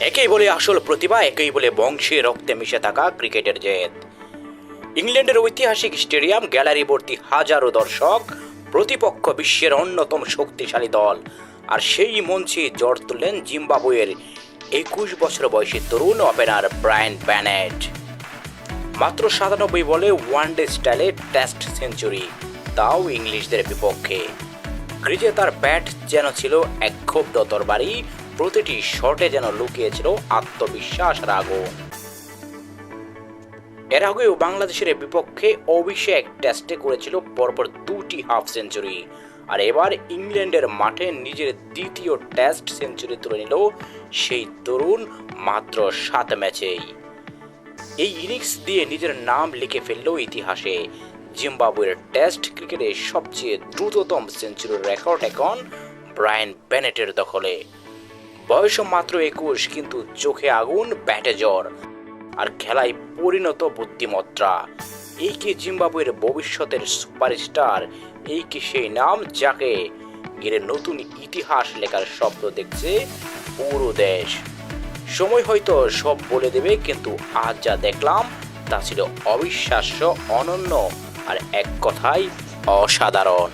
একেই বলে আসল প্রতিভা, একেই বলে বংশে রক্তে মিশে থাকা ক্রিকেটের জেদ। ইংল্যান্ডের ঐতিহাসিক স্টেডিয়াম, গ্যালারি ভর্তি হাজারো দর্শক, প্রতিপক্ষ বিশ্বের অন্যতম শক্তিশালী দল। আর সেই মঞ্চে জ্বর তুললেন জিম্বাবুয়ের একুশ বছর বয়সী তরুণ ওপেনার ব্রায়ান ব্যানেট। মাত্র সাতানব্বই বলে ওয়ানডে স্টাইলে টেস্ট সেঞ্চুরি, তাও ইংলিশদের বিপক্ষে। ক্রিজে তার ব্যাট যেন ছিল এক ক্ষুব্ধ তরবারি প্রতিটি শটে যেন লুকিয়েছিল আত্মবিশ্বাস আর আগুন এর আগেও বাংলাদেশের বিপক্ষে অভিষেক টেস্টে করেছিল পরপর দুটি হাফ সেঞ্চুরি। আর এবার ইংল্যান্ডের মাঠে নিজের দ্বিতীয় টেস্ট সেঞ্চুরি তুলে নিল সেই তরুণ মাত্র সাত ম্যাচেই। এই ইনিংস দিয়ে নিজের নাম লিখে ফেলল ইতিহাসে। জিম্বাবুয়ের টেস্ট ক্রিকেটে সবচেয়ে দ্রুততম সেঞ্চুরির রেকর্ড এখন ব্রায়ান বেনেটের দখলে। বয়স মাত্র একুশ, কিন্তু চোখে আগুন, ব্যাটে জ্বর আর খেলায় পরিণত বুদ্ধিমত্তা। এই কি জিম্বাবুয়ের ভবিষ্যতের সুপারস্টার? এই কি সেই নাম যাকে ঘিরে নতুন ইতিহাস লেখার স্বপ্ন দেখছে পুরো দেশ? সময় হয়তো সব বলে দেবে, কিন্তু আজ যা দেখলাম তা ছিল অবিশ্বাস্য, অনন্য আর এক কথায় অসাধারণ।